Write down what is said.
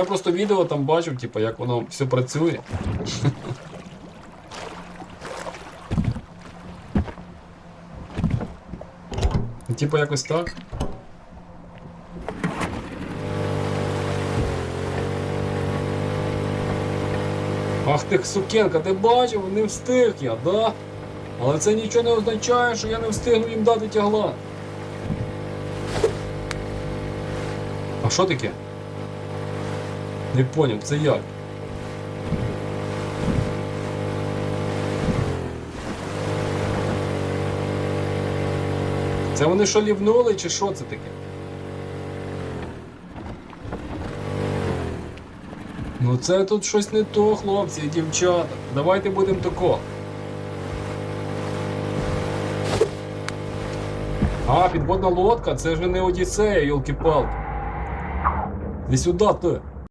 Я просто відео там бачив, типу, як воно все працює. Ну, Типу якось так. Ах ти сукенка, ти бачив, не встиг я, да? Але це нічого не означає, що я не встигну їм дати тягла. А що таке? Не поняв, це як? Це вони що лівнули, чи що це таке? Ну це тут щось не то, хлопці і дівчата. Давайте будемо тако. А, підводна лодка, це ж не Одіссея, йолки-палки. Іди сюди ти.